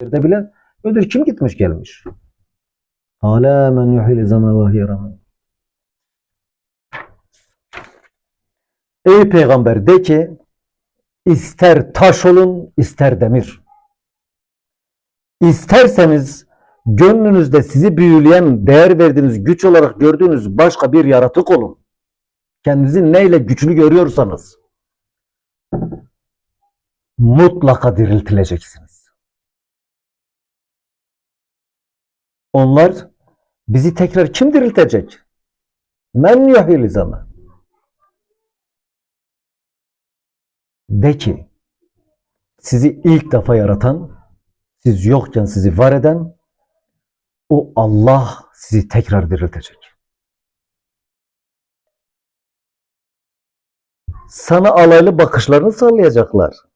Yerde bile ödül kim gitmiş gelmiş. Hala men yuhil izama ve. Ey peygamber de ki ister taş olun ister demir. İsterseniz gönlünüzde sizi büyüleyen, değer verdiğiniz, güç olarak gördüğünüz başka bir yaratık olun. Kendinizi neyle güçlü görüyorsanız mutlaka diriltileceksiniz. Onlar bizi tekrar kim diriltecek? Men yuhyil izame. De ki sizi ilk defa yaratan, siz yokken sizi var eden o Allah sizi tekrar diriltecek. Sana alaylı bakışlarını sallayacaklar.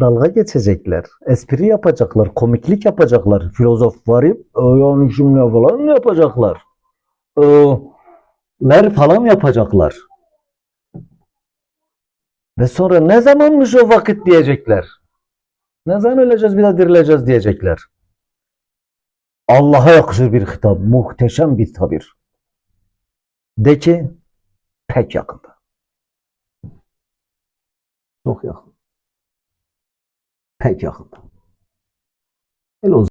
Dalga geçecekler. Espri yapacaklar. Komiklik yapacaklar. Filozof varıp yani şimdi falan yapacaklar. Ee, ler falan yapacaklar. Ve sonra ne zamanmış o vakit diyecekler. Ne zaman öleceğiz bir daha dirileceğiz diyecekler. Allah'a yakışır bir hitap. Muhteşem bir tabir. De ki pek yakında. Çok yakın. O